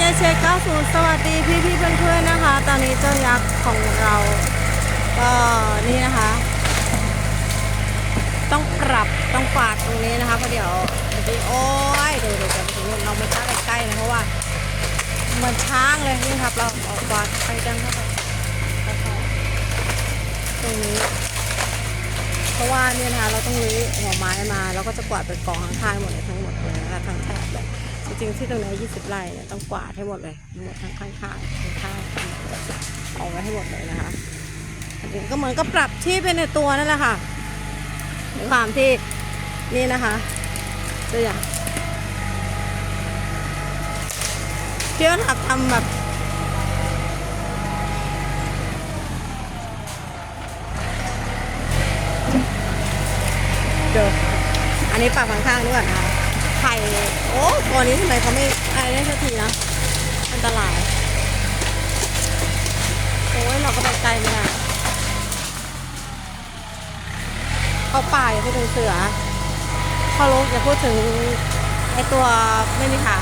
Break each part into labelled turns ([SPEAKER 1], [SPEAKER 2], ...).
[SPEAKER 1] เจเช90สวัสดีพี่พี่เพื่อนๆนะคะ ตอนนี้เจ้ายักษ์ของเราก็นี่นะคะ ต้องปรับต้องกวาดตรงนี้นะคะเพราะเดี๋ยววิดีโอ้ยดูดูกันตรงนี้เราไม่กล้าใกล้ๆนะเพราะว่าเหมือนช้างเลยนี่ครับ เราเอกวาดไปกันเข้าไปตรงนี้เพราะว่าเนี่ยนะคะเราต้องรื้อหัวไม้มา แล้วก็จะกวาดเป็นกองข้างๆหมดเลยทั้งหมดเลยนะคะทั้งแถบ ริงๆที่ตรงนี้20ไร่เนี่ยต้องกวาดให้หมดเลยทั้งหมดทั้งข้างๆข้างๆเอาไว้ให้หมดเลยนะคะอันนี้ก็เหมือนกับปรับที่เป็นในตัวนั่นแหละค่ะด้วยความที่นี่นะคะตัวอย่างพี่ว่าถักทำแบบเดี๋ยวอันนี้ปากข้างๆด้วยนะคะไข่ โอ้ตัวนี้ทำไมเขาไม่อะไรได้สักทีนะอันตราย โอ้ยเราก็ไปไกลไม่ได้เขาป่าอย่าพูดถึงเสือเขาลกอย่าพูดถึงไอตัวไม่มีขา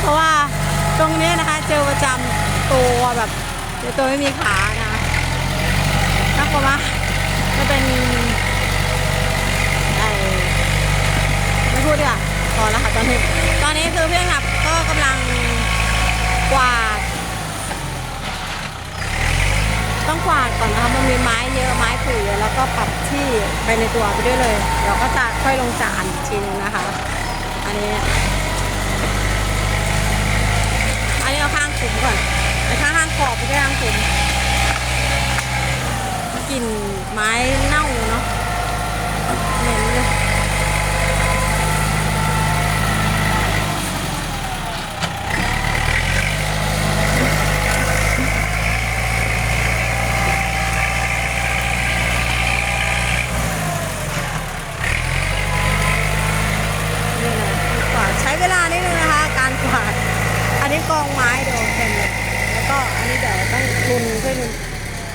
[SPEAKER 1] เพราะว่าตรงนี้นะคะ เจอประจำตัวแบบเจอตัวไม่มีขานะน่ากลัวมากจะเป็น ไอ้ไม่ พูดดีกว่าพอแล้วค่ะตอนนี้ ตอนนี้คือเพื่อนครับก็กำลังกวาด ต้องกวาดก่อนนะคะมันมีไม้เยอะไม้ผุเยอะแล้วก็ปรับที่ไปในตัวไปด้วยเลยเดี๋ยวก็จะค่อยลงจานทีนึงนะคะ อันนี้ อันนี้เอาข้างขุมก่อนไอ้ข้างข้างขอบไปด้วยข้างขุมกลิ่นไม้เน่าเนาะ เหม็นเลยนี่นะกวาดใช้เวลานิดนึงนะคะ การกวาด อันนี้กองไม้เดี๋ยวเต็มเลย แล้วก็อันนี้เดี๋ยวต้องรุนขึ้น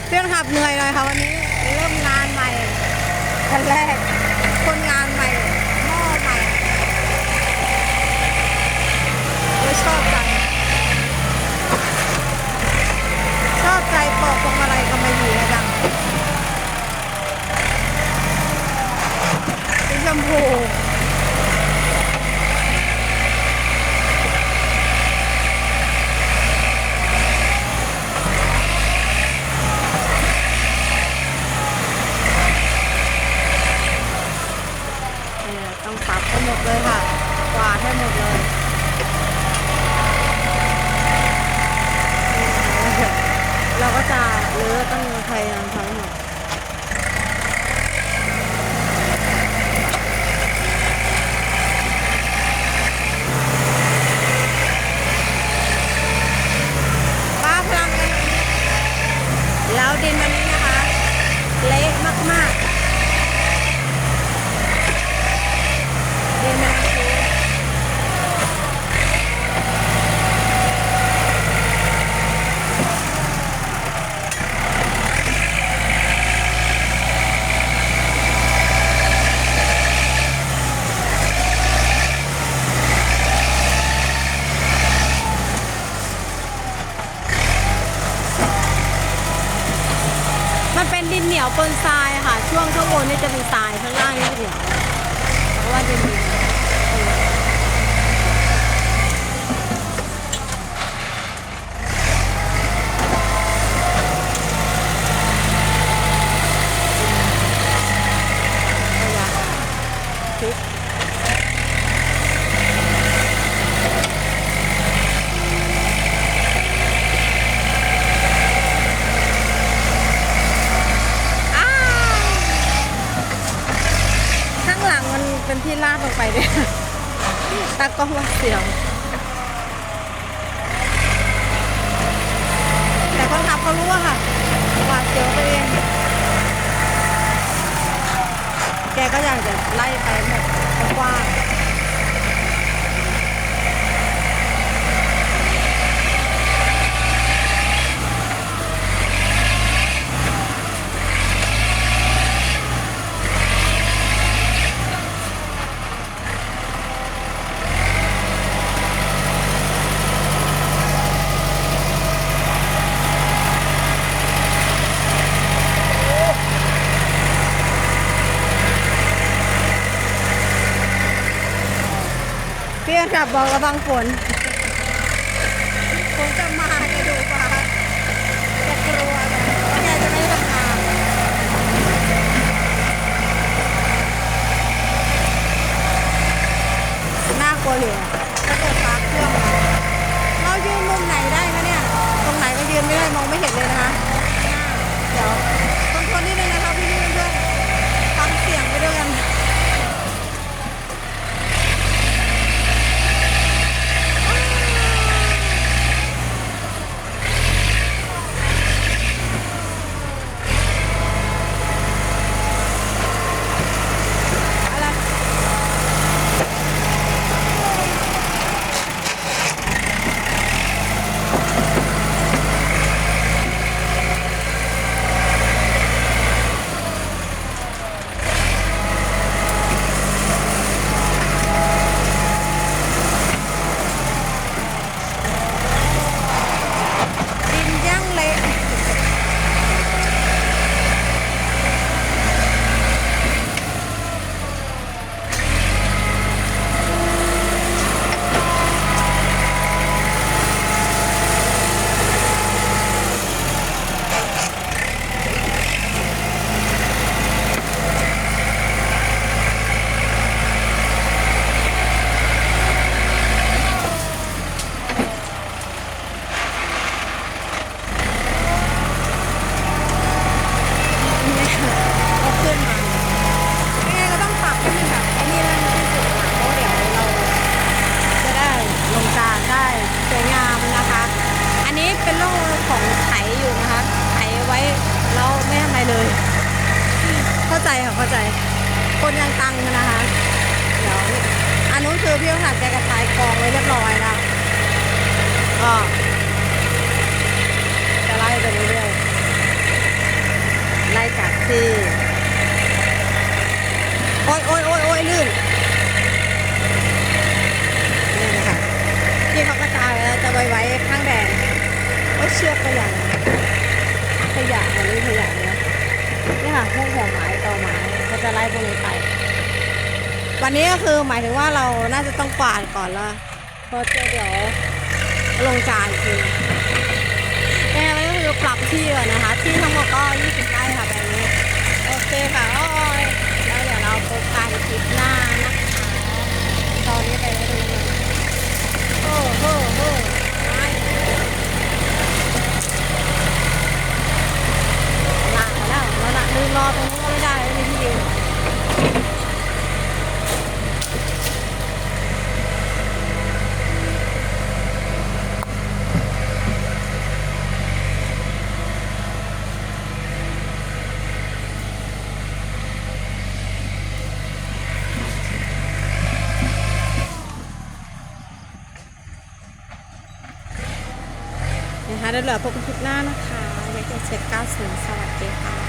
[SPEAKER 1] เพื่อนขับเหนื่อยหน่อยค่ะวันนี้เริ่มงานใหม่ คันแรก คนงานใหม่หม้อใหม่เราชอบใจชอบใจปอกพวงมาลัยก็ไม่มีนะจังสีชมพูเนี่ยต้องปรับให้หมด เลยค่ะ กวาดให้หมดเลยเราก็จะเลือต้องพยายามทำให้หมด ป้าพลังกันวันนี้แล้วดินวันนี้นะคะ เละมากๆดินมันคือมันเป็นดินเหนี ยวปนทรายค่ะ ช่วงข้างบนนี่จะมีทรายข้างล่างนี่จะเหนียวเพราะว่าจะมีหนียวก็อยากพริก อ้าวข้างหลังมันเป็นที่ลาดลงไปด้วย ตากล้องว่าเสียวแต่คนขับเขารู้อะค่ะหวาดเสียวไปเองแกก็อยากจะไล่ไปหมดกว้าง กลับบอกระวังฝนจะมาจะดูฟ้าจะกลัวนะว่าแกจะไม่ได้ทำงานน่ากลัวเลยอะถ้าเกิดฟ้าเครื่องอะเรายืนมุมไหนได้คะเนี่ย ตรงไหนก็ยืนไม่ได้มองไม่เห็นเลยนะคะ เดี๋ยวคนคนนิดนึงนะคะพี่พี่เพื่อนๆฟังเสียงไปด้วยกัน อะไร ดินย่างเละเนี่ยเอาขึ้นมายังไงก็ต้องปรับให้มันแบบไอ้นี่นั่นที่สุดนะเพราะเดี๋ยวเราจะได้ลงจานได้สวยงามนะคะ อันนี้เป็นโรคของไถอยู่นะคะ ไว้แล้วไม่ทำอะไรเลย เข้าใจค่ะเข้าใจ คนยังตังนะคะเดี๋ยวอันนู้นคือพี่ต้องหัดแกกระชายกองไว้เรียบร้อยแล้วก็จะไล่ไปเรื่อยๆไล่จากที่โอ้ยโอ้ยโอ้ยโอ้ยลื่นนี่นะคะที่เขากระจายแล้วจะไว้ไว้ข้างแดงโอ้ยเชือกขยะ ขยะมันนี่ขยะเลยนะนี่ค่ะพวกหัวไม้ตอไม้เขาจะไล่พวกนี้ไป วันนี้ก็คือหมายถึงว่าเราน่าจะต้องกวาดก่อนละเพราะเดี๋ยวลงจานอีกทีแม่ก็คือปรับที่ก่อนนะคะ ที่ทั้งหมดก็20ไร่ค่ะแบบนี้ โอเคค่ะโอ้ยแล้วเดี๋ยวเราพบกันคลิปหน้านะคะ ตอนนี้ไปไม่ดูเลยโอ้โหโอ้ไม่หนักแล้วแล้วหนักลืมรอตรงนู้นก็ไม่ได้ไม่มีที่ยืน นะคะเดี๋ยวเหลือพบกันคลิปหน้านะคะไว้เจอเช็ค90 สวัสดีค่ะ